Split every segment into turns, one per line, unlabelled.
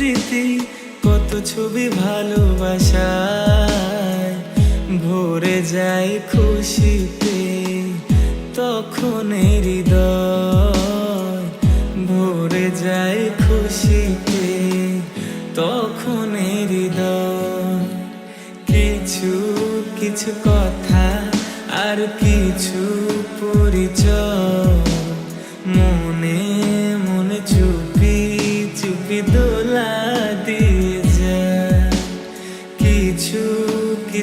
স্মৃতি কত ছবি ভালোবাসায়। ভরে যায় খুশিতে তখন হৃদয় ভরে যায় খুশিতে তখন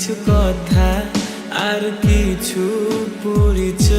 কিছু কথা আর কিছু পরিচয়।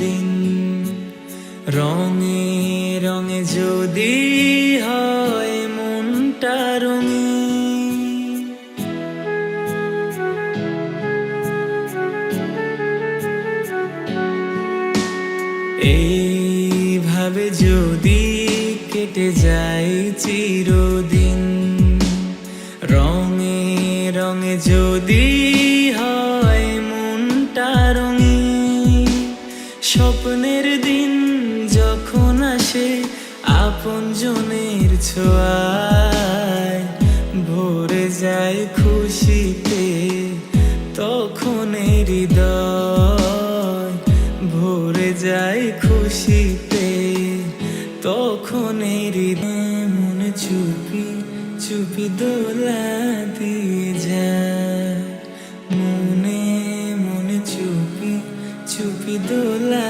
চিরদিন রঙে রঙে যদি হয় মনটা রঙে এইভাবে যদি কেটে যায় চিরদিন, রঙে রঙে যদি জনের ছোঁয়ায় ভরে যায় খুশিতে, তখন হৃদয় ভরে যায় খুশিতে, তখন হৃদয় মনে চুপি চুপি দোলা দিয়ে যায়। মনে মনে চুপি চুপি দোলা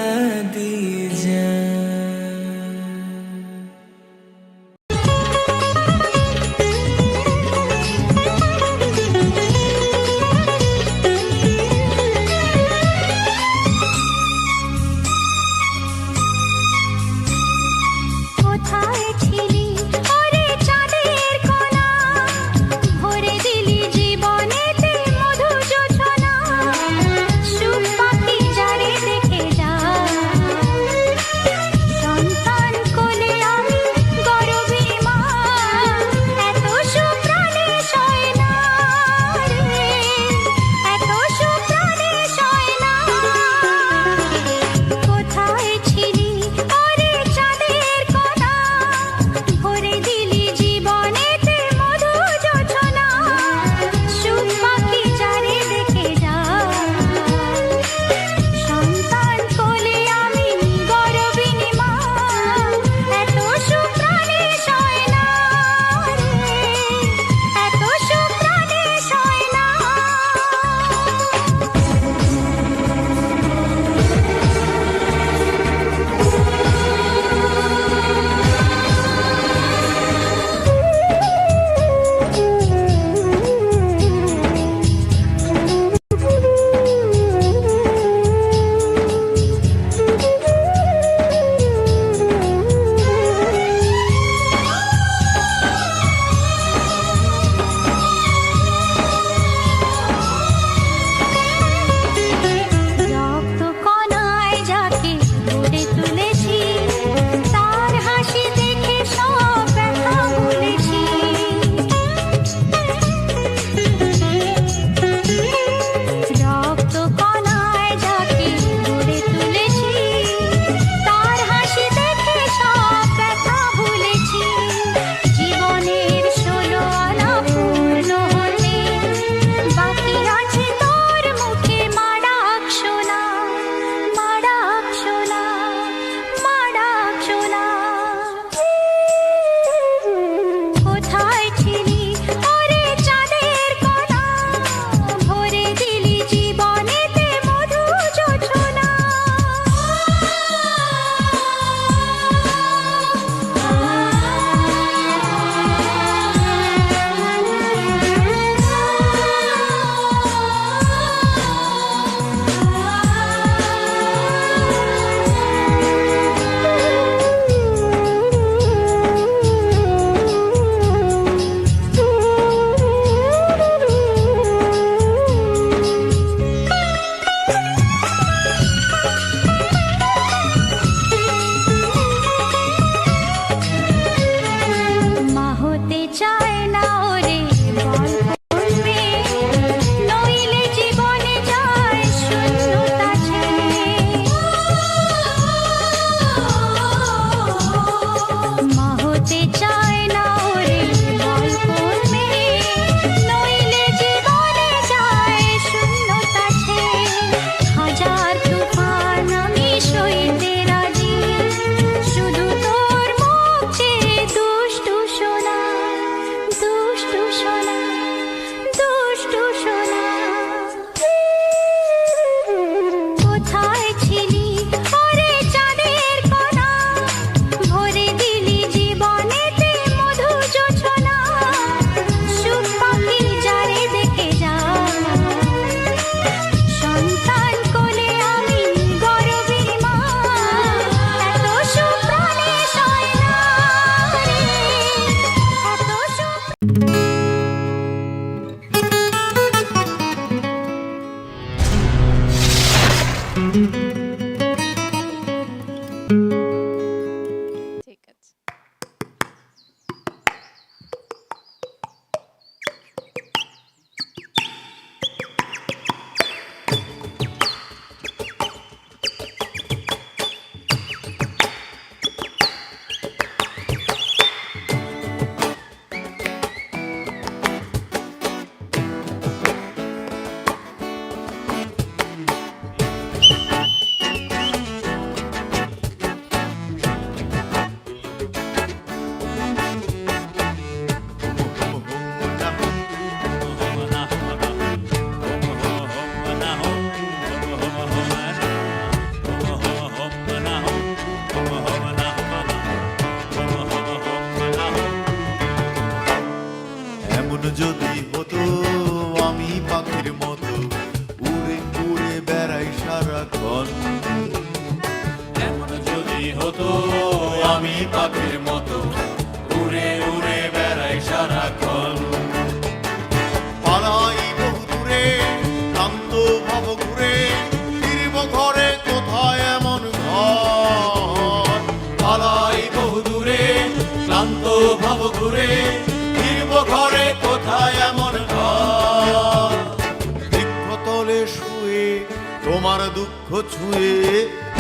ছুঁয়ে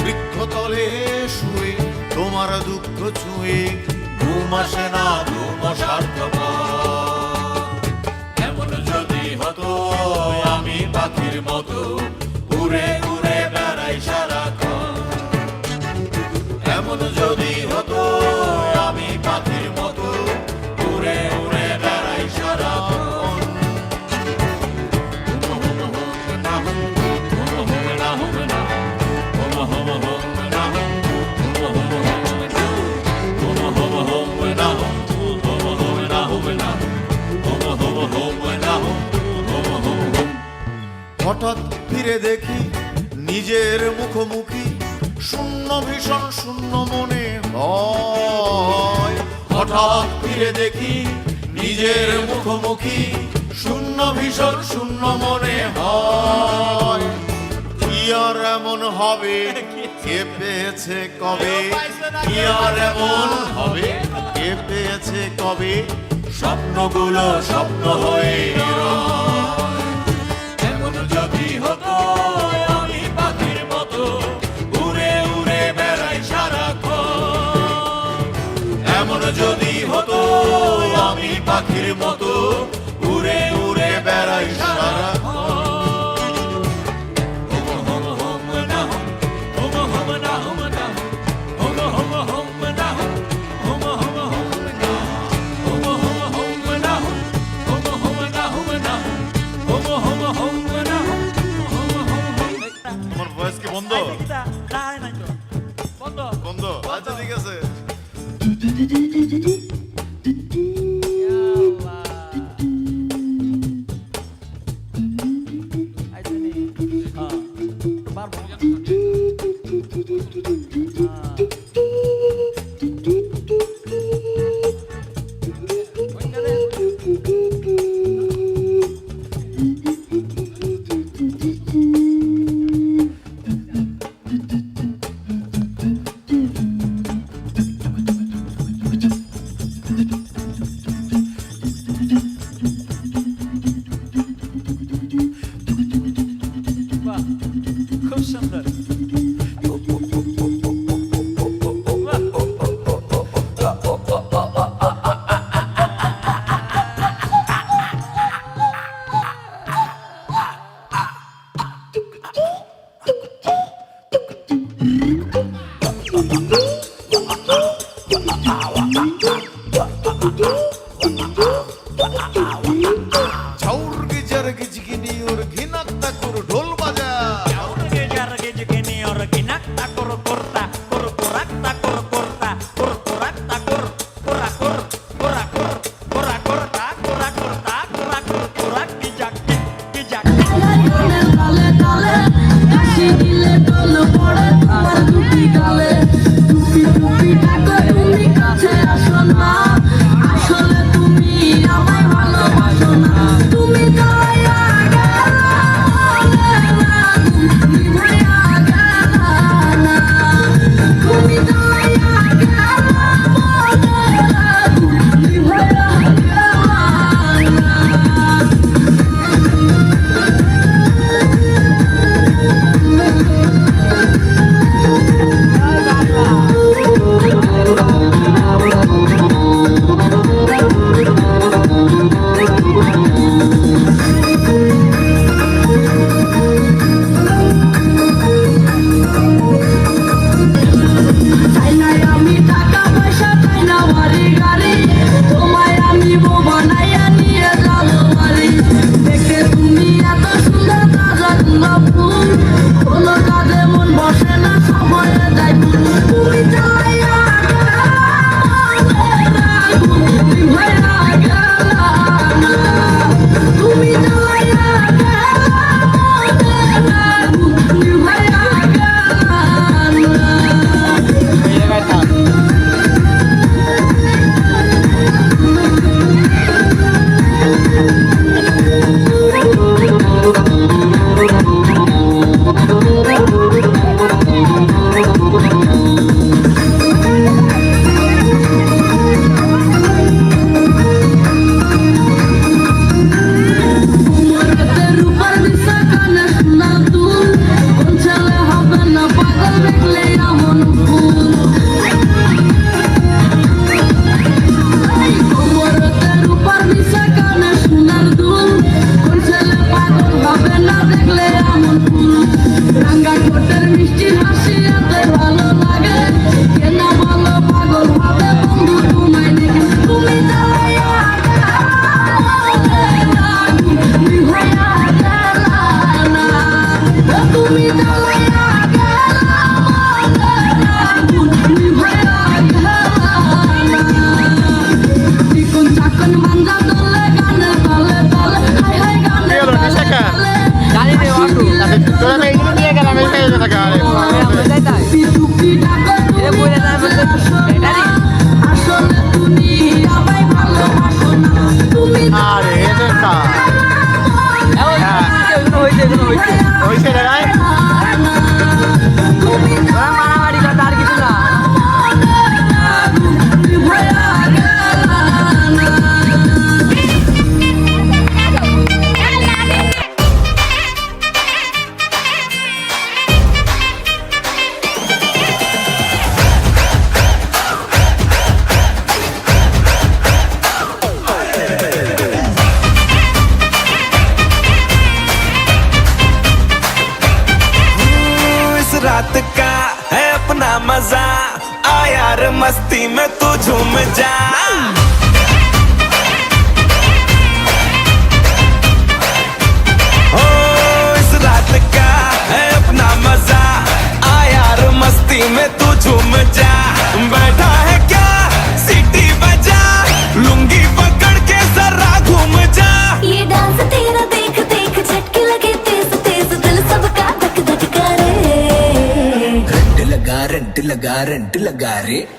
বৃক্ষতলে শুয়ে, তোমার দুঃখ ছুঁয়ে, ঘুম আসে না, ঘুম এমন যদি হতো, আমি পাখির মতো হঠাৎ ফিরে দেখি নিজের মুখোমুখি শূন্য ভীষণ, শূন্য মনে হঠাৎ ফিরে দেখি নিজের মুখোমুখি শূন্য ভীষণ, শূন্য মনে হয়। কি আর এমন হবে? কে পেয়েছে কবে? কি আর এমন হবে? কে পেয়েছে কবে? স্বপ্নগুলো স্বপ্ন হয়ে পাখির মতো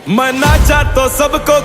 मनाचा तो
सबको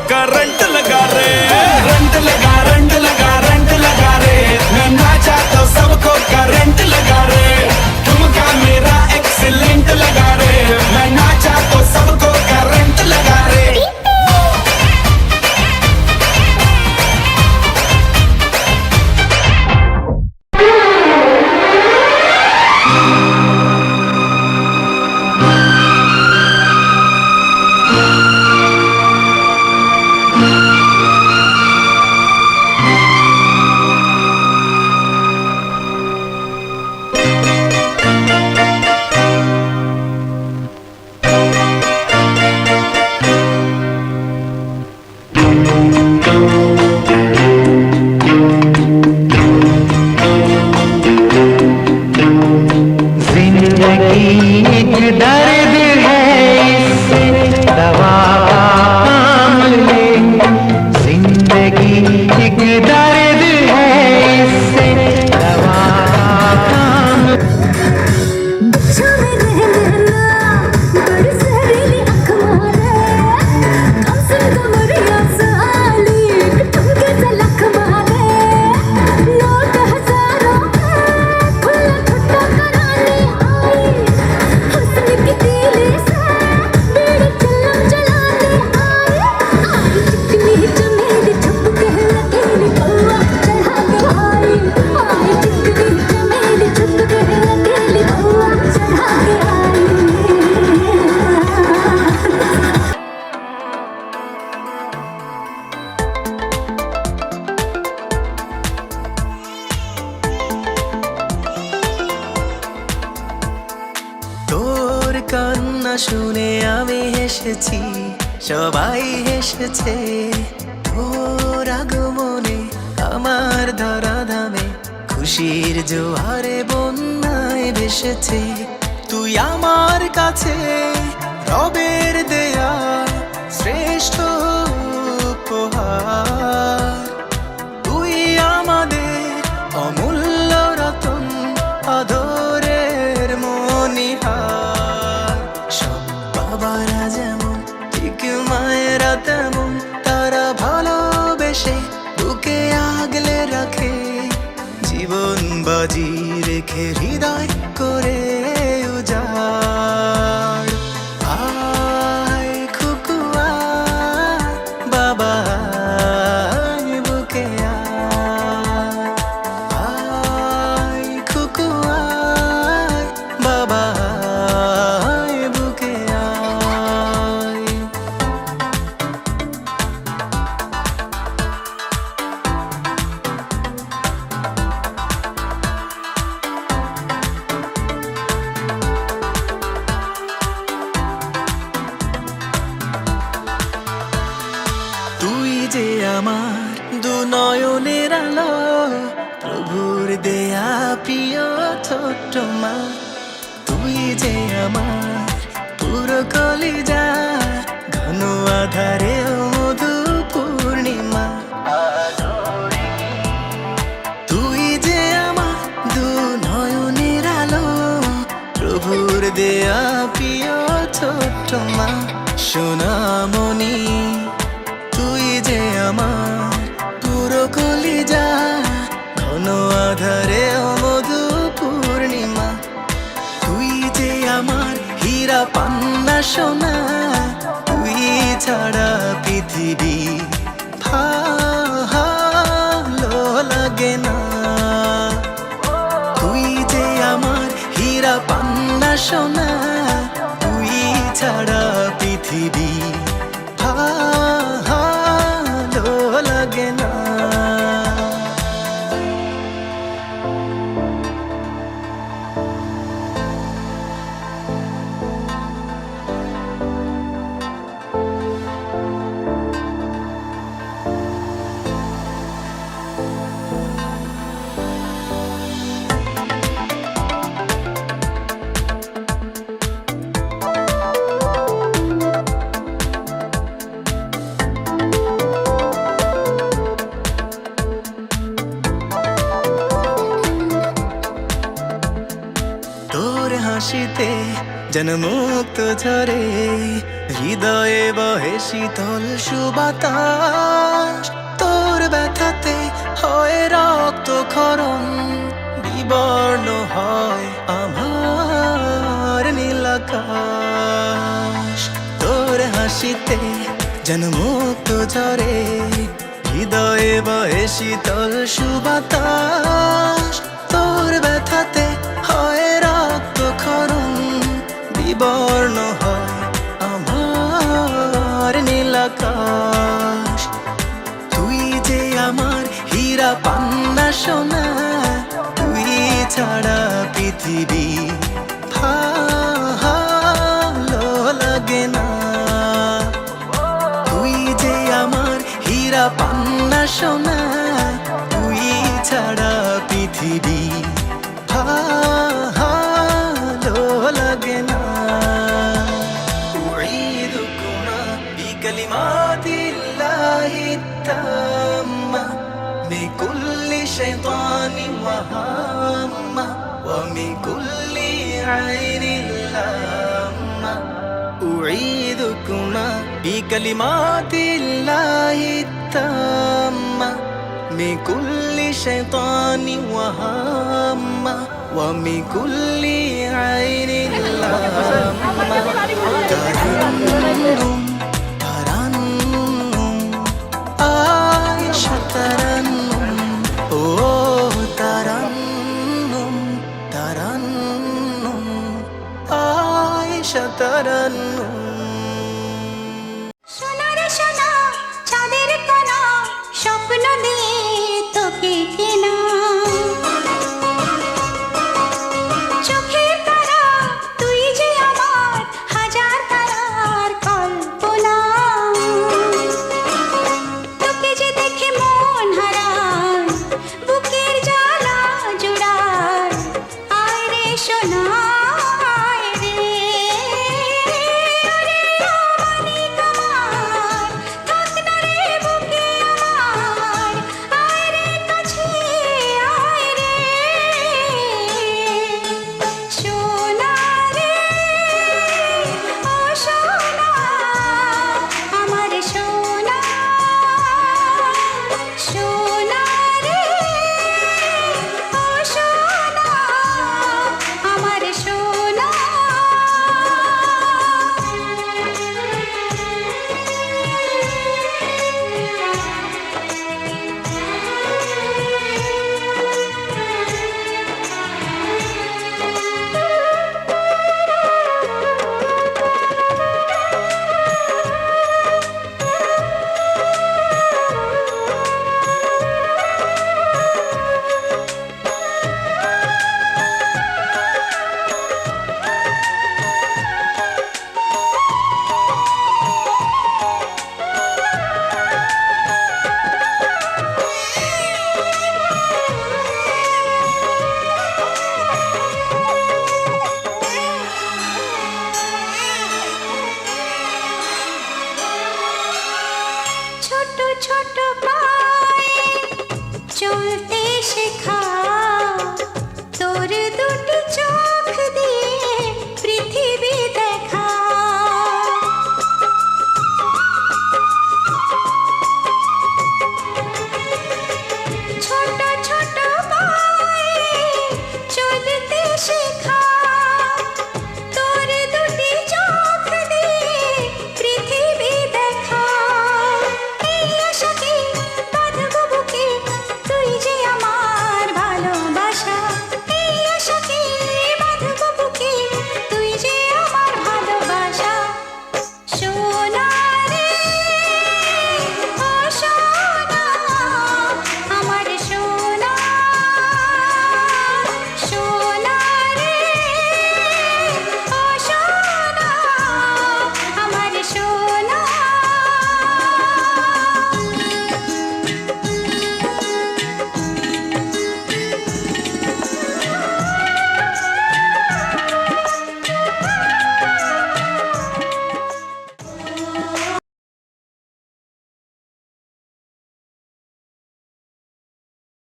হেসেছে ভোর আগমনে আমার ধরা ধামে খুশির জোয়ারে বন্যায় ভেসেছে। তুই আমার কাছে প্রভুর দেয়া প্রিয় ছোট্ট মা। তুই যে আমার পুরো কলিজা, ঘন আধারে মধু পূর্ণিমা তুই যে আমার দু নয়নের আলো, প্রভুর দেয়া প্রিয় ছোট্ট মা। সোনামণি হীরা পান্না সোনা, তুই ছাড়া পৃথিবী ভালো লাগে না। তুই যে আমার হীরা পান্না সোনা, তুই ছাড়া পৃথিবী জনমুক্ত ঝরে, হৃদয়ে বহে শীতল সুবাতাস। তোর ব্যথাতে হয় রক্ত খরণ বিবর্ণ হয় আমার নীলাকাশ তোর হাসিতে জনমুক্ত ঝরে, হৃদয়ে বহে শীতল সুবাতাস। তোর ব্যথাতে বিবর্ণ হয় আমার নীলাকাশ। তুই যে আমার হীরা পান্না সোনা, তুই ছাড়া পৃথিবী ভালো লাগে না। তুই যে আমার হীরা পান্না সোনা, তুই ছাড়া পৃথিবী ভালো كل عين لامة أعيذكما بكلمات الله التامة من كل شيطان وهامة ومن كل عين لامة ترنم ترنم عائشة ترنم
sudden